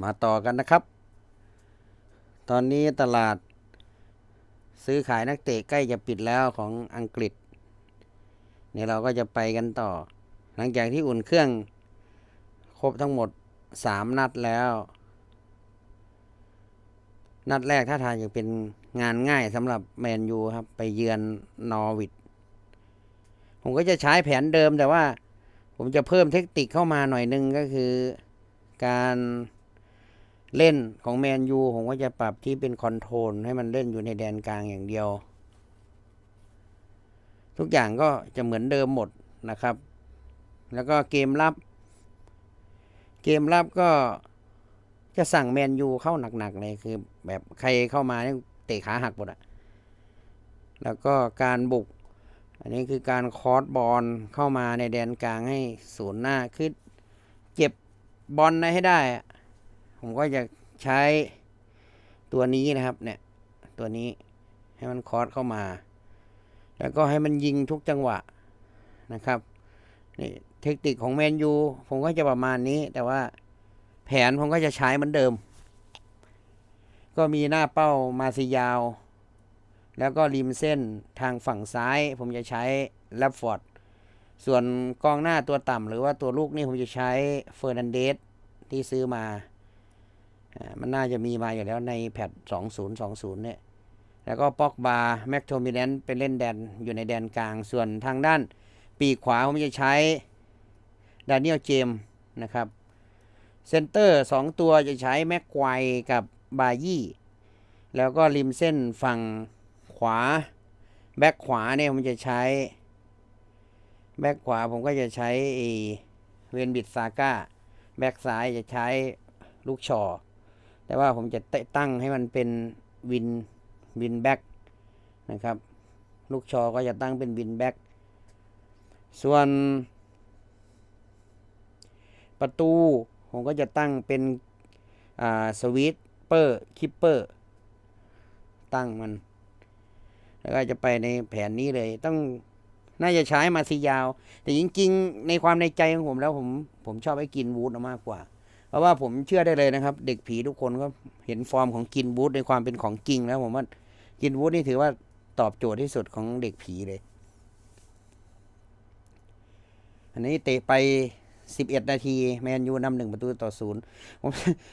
มาต่อกันนะครับ ตอนนี้ตลาด ซื้อขายนักเตะใกล้จะปิดแล้วของอังกฤษ เนี่ยเราก็จะไปกันต่อ หลังจากที่อุ่นเครื่อง ครบทั้งหมดสามนัดแล้ว นัดแรกถ้าทางจะเป็นงานง่ายสำหรับแมนยูครับ ไปเยือนนอร์วิชผมก็จะใช้แผนเดิมแต่ว่า ผมจะเพิ่มเทคนิคเข้ามาหน่อยนึงก็คือการ เล่นของแมนยูผมก็จะปรับที่เป็นคอนโทรลให้มันเล่นอยู่ในแดนกลางอย่างเดียว ทุกอย่างก็จะเหมือนเดิมหมดนะครับ แล้วก็เกมรับ เกมรับก็จะสั่งแมนยูเข้าหนักๆเลยคือแบบใครเข้ามาเนี่ยเตะขาหักหมดอะแล้วก็การบุก อันนี้คือการคอร์สบอลเข้ามาในแดนกลางให้ศูนย์หน้าคือเก็บบอลได้ให้ได้อะ ผมก็จะใช้ตัวนี้นะครับ เนี่ย ตัวนี้ให้มันคอร์สเข้ามา แล้วก็ให้มันยิงทุกจังหวะนะครับนี่เทคนิคของแมนยูผมก็จะประมาณนี้ แต่ว่าแผนผมก็จะใช้เหมือนเดิม ก็มีหน้าเป้ามาซิยาว แล้วก็ริมเส้นทางฝั่งซ้าย ผมจะใช้แลบฟอร์ดส่วนกองหน้าตัวต่ำหรือว่าตัวลูกนี่ผมจะใช้เฟอร์นันเดสที่ซื้อมา มันน่าจะมีมาอยู่แล้วในแพท2020 เนี่ย แล้วก็ป็อกบาแม็กโทมิแนนเป็นเล่นแดนอยู่ในแดนกลาง ส่วนทางด้านปีกขวาผมจะใช้ดานิเอลเจมนะครับ เซนเตอร์ 2 ตัวจะใช้แม็กควายกับบายี่ แล้วก็ริมเส้นฝั่งขวา แบ็คขวาเนี่ยผมจะใช้ แบ็คขวาผมก็จะใช้เวนบิดซาก้า แบ็คซ้ายจะใช้ลูกชอ แต่ว่าผมจะต,ตั้งให้มันเป็นวินวินแบ็กนะครับ ลูกชอก็จะตั้งเป็นวินแบ็กส่วนประตู ผมก็จะตั้งเป็นสวิตเปอร์คิปเปอร์ตั้งมัน แล้วก็จะไปในแผนนี้เลยต้องน่าจะใช้มาซียาว แต่จริง ๆ ในความในใจของผมแล้วผมผมชอบให้กินวูดมากกว่า เพราะว่าผมเชื่อได้เลยนะครับ เด็กผีทุกคนก็เห็นฟอร์มของกินวูดในความเป็นของจริงแล้วผมว่ากินวูดนี่ถือว่าตอบโจทย์ที่สุดของเด็กผีเลย อันนี้เตะไป 11 นาที แมนยูนำหนึ่งประตูต่อศูนย์ผม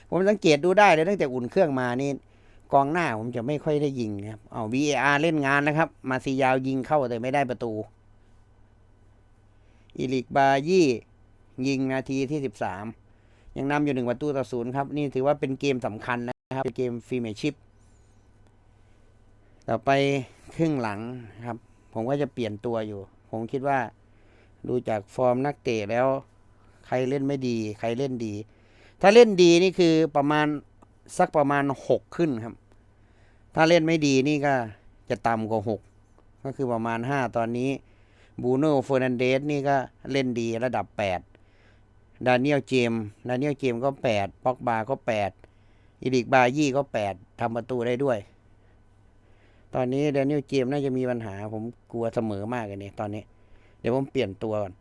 ผมสังเกตดูได้เลยตั้งแต่อุ่นเครื่องมานี่กองหน้าผมจะไม่ค่อยได้ยิงนะครับเอา VAR เล่นงานนะครับ มาซียาวยิงเข้าแต่ไม่ได้ประตูอีลิกบายี่ยิงนาทีที่ 13 ยังนำอยู่หนึ่งประตูต่อศูนย์ครับ นี่ถือว่าเป็นเกมสำคัญนะครับเป็นเกมฟรีเมชิพต่อไปครึ่งหลังครับ ผมก็จะเปลี่ยนตัวอยู่ ผมคิดว่าดูจากฟอร์มนักเตะแล้ว ใครเล่นไม่ดี ใครเล่นดี ถ้าเล่นดีนี่คือประมาณสักประมาณหกขึ้นครับ ถ้าเล่นไม่ดีนี่ก็จะต่ำกว่าหกก็คือประมาณห้าตอนนี้บูโน่เฟอร์นันเดสนี่ก็เล่นดีระดับแปด ดานิเอลเจมดานิเอลเจมก็แปดป็อกบาก็แปดอีริกบายี่ก็แปดทำประตูได้ด้วย ตอนนี้ดานิเอลเจมน่าจะมีปัญหา ผมกลัวเสมอมากเลยเนี่ยตอนนี้ เดี๋ยวผมเปลี่ยนตัวก่อน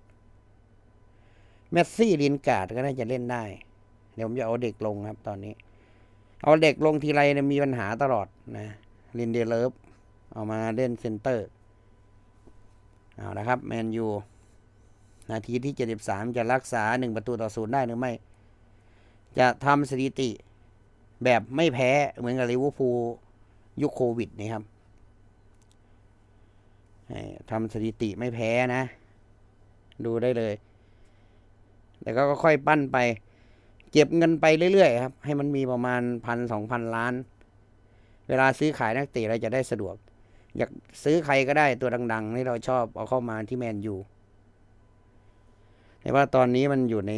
เมสซี่ลินการ์ดก็น่าจะเล่นได้ เดี๋ยวผมจะเอาเด็กลงครับ ตอนนี้ เอาเด็กลงทีไรเนี่ยมีปัญหาตลอดนะลินเดเลฟเอามาเล่นเซนเตอร์เอาละครับ แมนยู นาทีที่ 73 จะรักษา 1 ประตูต่อศูนย์ได้หรือไม่ จะทำสถิติแบบไม่แพ้เหมือนกับลิเวอร์พูลยุคโควิดนี่ครับทำสถิติไม่แพ้นะ ดูได้เลยแล้วก็ค่อยปั้นไป เก็บเงินไปเรื่อยๆครับ ให้มันมีประมาณพันสองพันล้าน เวลาซื้อขายนักเตะเราจะได้สะดวก อยากซื้อใครก็ได้ตัวดัง ๆ ที่เราชอบเอาเข้ามาที่แมนยู แต่ว่าตอนนี้มันอยู่ใน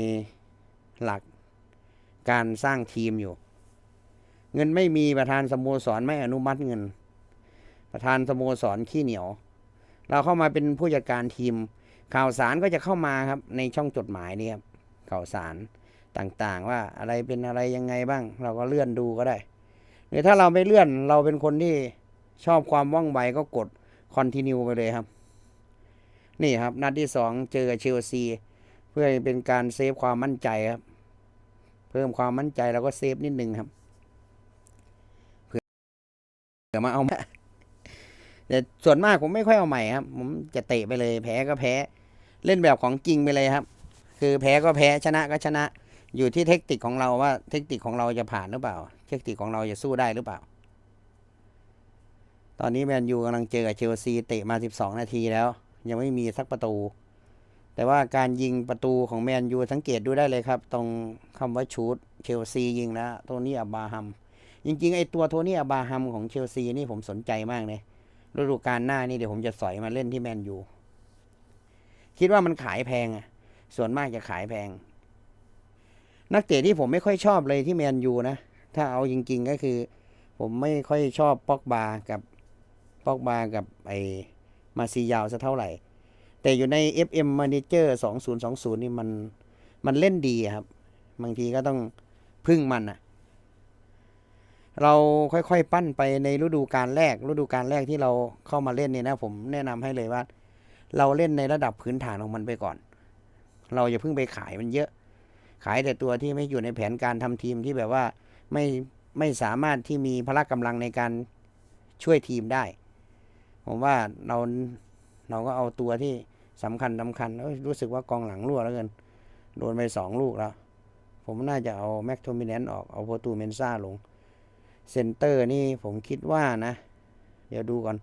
หลักการสร้างทีมอยู่ เงินไม่มีประธานสโมสรไม่อนุมัติเงิน ประธานสโมสรขี้เหนียว เราเข้ามาเป็นผู้จัดการทีม ข่าวสารก็จะเข้ามาครับในช่องจดหมายนี่ครับข่าวสารต่างๆ ว่าอะไรเป็นอะไรยังไงบ้าง เราก็เลื่อนดูก็ได้ หรือถ้าเราไม่เลื่อนเราเป็นคนที่ชอบความว่องไวก็กดคอนติเนียไปเลยครับ นี่ครับ นัดที่สองเจอเชลซี เพื่อเป็นการเซฟความมั่นใจครับ เพิ่มความมั่นใจแล้วก็เซฟนิดนึงครับเผื่อเผื่อมาเอาแต่ส่วนมากผมไม่ค่อยเอาใหม่ครับ ผมจะเตะไปเลย แพ้ก็แพ้ เล่นแบบของจริงไปเลยครับ คือแพ้ก็แพ้ชนะก็ชนะ อยู่ที่เทคนิคของเราว่าเทคนิคของเราจะผ่านหรือเปล่า เทคนิคของเราจะสู้ได้หรือเปล่า ตอนนี้แมนยูกำลังเจอกับเชลซีเตะมา 12 นาทีแล้ว ยังไม่มีสักประตู แต่ว่าการยิงประตูของแมนยูสังเกตดูได้เลยครับ ตรงคำว่าชูดเชลซียิงแล้วโทนี่อับบาฮัมจริงๆไอตัวโทนี่อับบาฮัมของเชลซีนี่ผมสนใจมากเลยฤดูกาลหน้านี่เดี๋ยวผมจะสอยมาเล่นที่แมนยูคิดว่ามันขายแพงอะส่วนมากจะขายแพง นักเตะที่ผมไม่ค่อยชอบเลยที่แมนยูนะ ถ้าเอาจริง ๆ ก็คือ ผมไม่ค่อยชอบปอกบากับปอกบากับไอมาซียาวสักเท่าไหร่ แต่อยู่ใน FM Manager 2020 นี่มันมันเล่นดีครับ บางทีก็ต้องพึ่งมันอะเราค่อยๆ ปั้นไปในฤดูกาลแรก ฤดูกาลแรกที่เราเข้ามาเล่นเนี่ยนะผมแนะนำให้เลยว่า เราเล่นในระดับพื้นฐานของมันไปก่อน เราอย่าเพิ่งไปขายมันเยอะ ขายแต่ตัวที่ไม่อยู่ในแผนการทำทีมที่แบบว่าไม่ไม่สามารถที่มีพละกำลังในการช่วยทีมได้ ผมว่าเราเราก็เอาตัวที่ สำคัญสำคัญเอ้ยรู้สึกว่ากองหลังรั่วแล้วเกิน โดนไปสองลูกแล้ว ผมน่าจะเอาแม็กโทมินนนออก เอาโปรตูเมนซ่าลง เซนเตอร์นี่ผมคิดว่านะ เดี๋ยวดูก่อน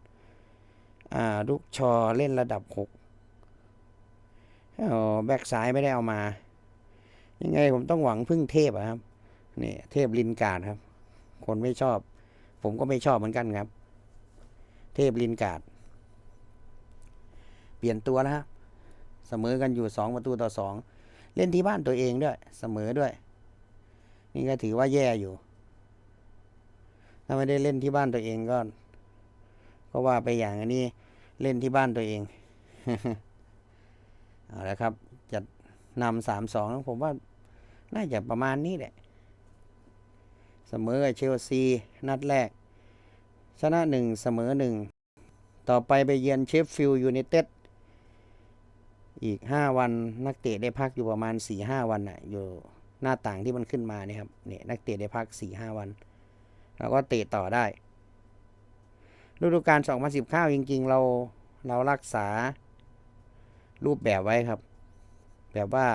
อ่า ลูกชอเล่นระดับหกแบ็กซ้ายไม่ได้เอามา ยังไงผมต้องหวังพึ่งเทพอะครับ นี่เทพลินการ์ดครับ คนไม่ชอบ ผมก็ไม่ชอบเหมือนกันครับ เทพลินการ์ด เปลี่ยนตัวแล้วครับเสมอกันอยู่สองประตูต่อสองเล่นที่บ้านตัวเองด้วย เสมอด้วย นี่ก็ถือว่าแย่อยู่ ถ้าไม่ได้เล่นที่บ้านตัวเองก็ก็ว่าไปอย่างนนี้เล่นที่บ้านตัวเองเอาละครับจะนำสามสองผมว่าน่าจะประมาณนี้แหละ เสมอกับเชลซี นัดแรก ชนะหนึ่งเสมอหนึ่ง ต่อไปไปเยือนเชฟฟิลด์ยูไนเต็ด อีกห้าวันนักเตะได้พักอยู่ประมาณสี่ห้าวันน่ะอยู่หน้าต่างที่มันขึ้นมาเนี่ยครับเนี่ยนักเตะได้พักสี่ห้าวัน แล้วก็เตะต่อได้ฤดูกาล2019 จริง ๆ เราเรารักษารูปแบบไว้ครับ แบบว่า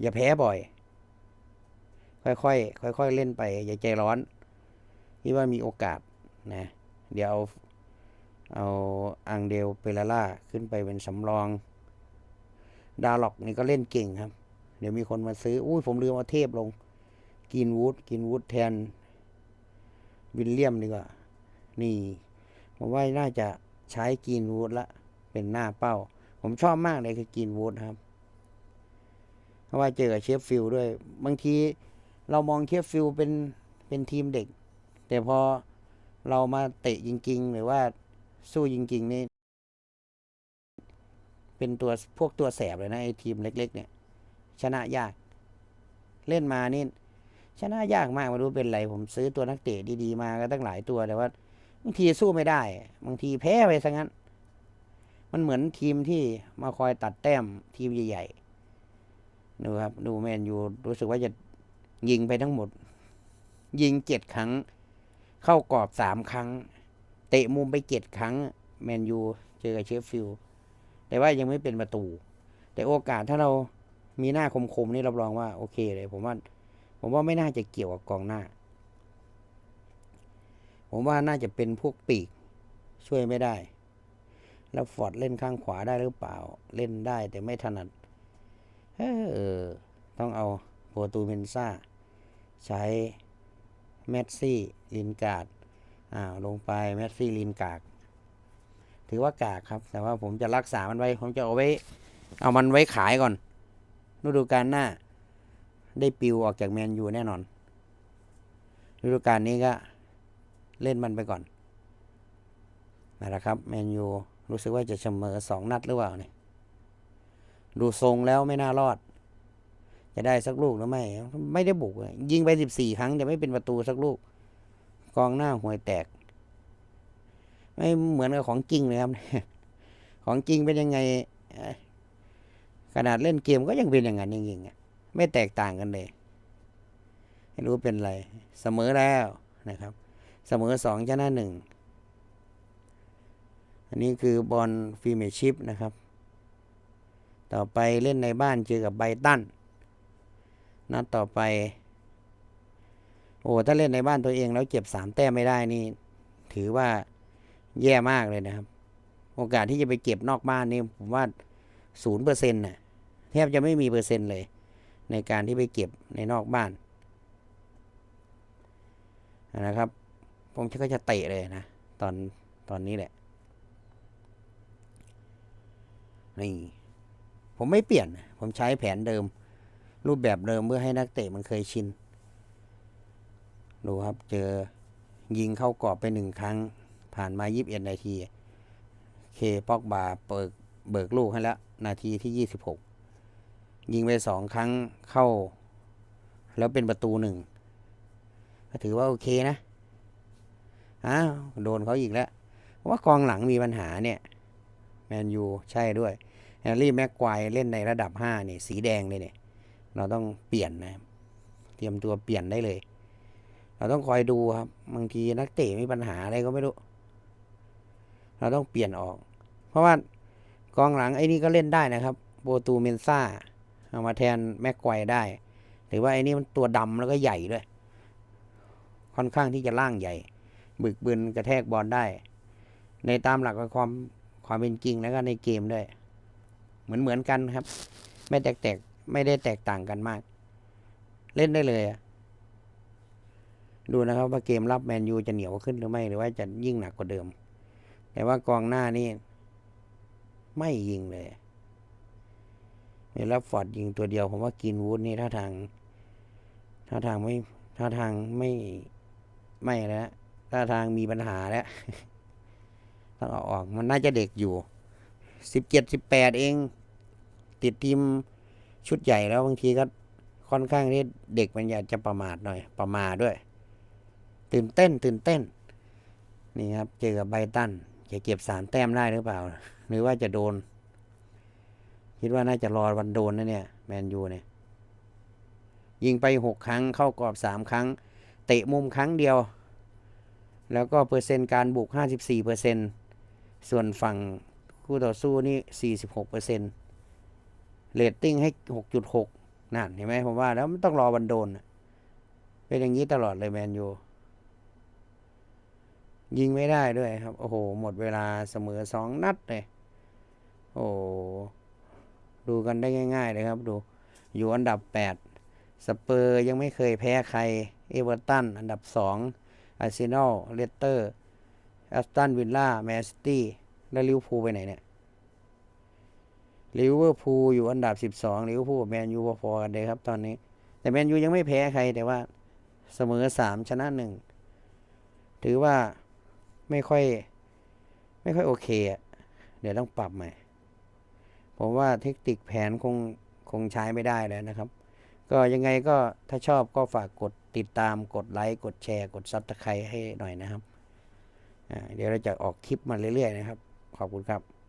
อย่าแพ้บ่อย ค่อยๆค่อยๆเล่นไป อย่าใจร้อนที่ว่ามีโอกาสนะ เดี๋ยวเอาเอาอังเดลเปลาล่าขึ้นไปเป็นสำรอง ดาล็อกนี่ก็เล่นเก่งครับ เดี๋ยวมีคนมาซื้อ อุ้ยผมลืมเอาเทพลงกินวูดกินวูดแทนวิลเลียมดีกว่า นี่ ผมว่าน่าจะใช้กินวูดละ เป็นหน้าเป้า ผมชอบมากเลยคือกินวูดครับ เพราะว่าเจอกับเชฟฟิลด้วย บางทีเรามองเชฟฟิลด์เป็นเป็นทีมเด็ก แต่พอเรามาเตะจริง ๆ หรือว่าสู้จริง ๆ นี่ เป็นตัวพวกตัวแสบเลยนะไอ้ทีมเล็ก ๆ เนี่ย ชนะยาก เล่นมานี่ชนะยากมากม่รู้เป็นไร ผมซื้อตัวนักเตะดีๆมาก็ตั้งหลายตัวแต่ว่าบางทีสู้ไม่ได้ บางทีแพ้ไปซะงั้น มันเหมือนทีมที่มาคอยตัดแต้มทีมใหญ่ๆดูครับ ดูแมนยูรู้สึกว่าจะยิงไปทั้งหมด ยิงเจ็ดครั้ง เข้ากรอบสามครั้ง เตะมุมไปเจ็ดครั้ง แมนยูเจอกับเชฟฟิลด์ แต่ว่ายังไม่เป็นประตู แต่โอกาสถ้าเรามีหน้าคมๆนี่รับรองว่าโอเคเลย ผมว่า ผมว่าไม่น่าจะเกี่ยวกับกองหน้า ผมว่าน่าจะเป็นพวกปีกช่วยไม่ได้ แล้วฟอร์ดเล่นข้างขวาได้หรือเปล่า เล่นได้แต่ไม่ถนัดเออต้องเอาโปรตูเมนซ่า ใช้แมสซี่ลินการ์ดอ่าลงไปแมสซี่ลินการ์ด ถือว่ากากครับ แต่ว่าผมจะรักษามันไว้ ผมจะเอาไว้ เอามันไว้ขายก่อนฤดูกาลหน้า ได้ปิวออกจากแมนยูแน่นอนฤดูกาลนี้ก็เล่นมันไปก่อนนั่นแหละครับแมนยูรู้สึกว่าจะเสมอสองนัดหรือเปล่าเนี่ยดูทรงแล้วไม่น่ารอด จะได้สักลูกหรือไม่ ไม่ได้บุกยยิงไปสิบสี่ครั้งแต่ไม่เป็นประตูสักลูก กองหน้าห่วยแตก ไม่เหมือนกับของจริงเลยครับ ของจริงเป็นยังไงขนาดเล่นเกมก็ยังเป็นอย่างนั้นจริงๆไม่แตกต่างกันเลยไม่รู้เป็นไรเสมอแล้วนะครับ เสมอสองชนะหนึ่งอันนี้คือบอลฟีเมชิปนะครับ ต่อไปเล่นในบ้านเจอกับไบตันนัดต่อไป โอ้ถ้าเล่นในบ้านตัวเองแล้วเก็บสามแต้มไม่ได้นี่ ถือว่า แย่มากเลยนะครับ โอกาสที่จะไปเก็บนอกบ้านนี่ผมว่าศูนย์เปอร์เซ็นต์น่ะแทบจะไม่มีเปอร์เซ็นต์เลย ในการที่ไปเก็บในนอกบ้านนะครับ ผมก็จะเตะเลยนะ ตอนตอนนี้แหละนี่ผมไม่เปลี่ยน ผมใช้แผนเดิม รูปแบบเดิมเพื่อให้นักเตะมันเคยชิน ดูครับ เจอยิงเข้ากรอบไปหนึ่งครั้ง ผ่านมายีิบเอ็ดนาที เคปอกบาเปิดเบิกลูกให้แล้ว นาทีที่ยี่สิบหกยิงไปสองครั้งเข้า แล้วเป็นประตูหนึ่งก็ถือว่าโอเคนะอ้าวโดนเขาอีกแล้วว่ากองหลังมีปัญหาเนี่ย แมนยูใช่ด้วยแฮร์รี่แม็กควายเล่นในระดับห้านี่สีแดงเลยเนี่ย เราต้องเปลี่ยนนะ เตรียมตัวเปลี่ยนได้เลย เราต้องคอยดูครับ บางทีนักเตะมีปัญหาอะไรก็ไม่รู้ เราต้องเปลี่ยนออก เพราะว่ากองหลังไอ้นี่ก็เล่นได้นะครับ โบตูเมนซ่าเอามาแทนแม็กควได้ หรือว่าไอ้นี่มันตัวดำแล้วก็ใหญ่ด้วย ค่อนข้างที่จะล่างใหญ่ บึกบึนกระแทกบอลได้ ในตามหลักความความเป็นจริงแล้วก็ในเกมด้วย เหมือนเหมือนกันครับ ไม่แตกแตกไม่ได้แตกต่างกันมาก เล่นได้เลยอะดูนะครับว่าเกมรับแมนยูจะเหนียวขึ้นหรือไม่หรือว่าจะยิ่งหนักกว่าเดิม แต่ว่ากองหน้านี่ ไม่ยิงเลยเวลาฟอร์ดยิงตัวเดียว ผมว่ากินวูดนี่ท่าทางท่าทางไม่ท่าทางไม่ไม่แล้วท่าทางมีปัญหาแล้วต้องเอาออกมันน่าจะเด็กอยู่สิบเจ็ดสิบแปดเอง ติดทีมชุดใหญ่แล้วบางทีก็ค่อนข้างที่เด็กมันอยากจะประมาทหน่อย ประมาด้วย ตื่นเต้น ตื่นเต้น นี่ครับ เจอกับไบตัน จะเก็บสามแต้มได้หรือเปล่า หรือว่าจะโดน คิดว่าน่าจะรอวันโดนนะเนี่ย แมนยูเนี่ย ยิงไปหกครั้งเข้ากรอบสามครั้ง เตะมุมครั้งเดียว แล้วก็เปอร์เซ็นต์การบุกห้าสิบสี่เปอร์เซ็นส่วนฝั่งคู่ต่อสู้นี่สี่สิบหกเปอร์เซ็นเรตติ้งให้หกจุดหกนั่นเห็นไหมผมว่าแล้วมันต้องรอวันโดน เป็นอย่างนี้ตลอดเลยแมนยู ยิงไม่ได้ด้วยครับ โอ้โห หมดเวลาเสมอสองนัดเลย โอ้ดูกันได้ง่าย ๆ เลยครับ ดู อยู่อันดับแปดสเปอร์ยังไม่เคยแพ้ใคร เอเวอร์ตัน อันดับสองอาร์เซนอล เลสเตอร์แอสตัน วิลล่า แมนซิตี้ แล้วลิเวอร์พูลไปไหนเนี่ย ลิเวอร์พูลอยู่อันดับสิบสองลิเวอร์พูลกับแมนยูพอๆกันเลยครับตอนนี้ แต่แมนยูยังไม่แพ้ใครแต่ว่าเสมอสามชนะหนึ่งถือว่า ไม่ค่อย ไม่ค่อยโอเคอะเดี๋ยวต้องปรับใหม่ผมว่าเทคนิคแผนคงคงใช้ไม่ได้แล้วนะครับ ก็ยังไงก็ถ้าชอบก็ฝากกดติดตามกดไลค์กดแชร์ กดซับสไครต์ให้หน่อยนะครับ เดี๋ยวเราจะออกคลิปมาเรื่อยๆนะครับ ขอบคุณครับ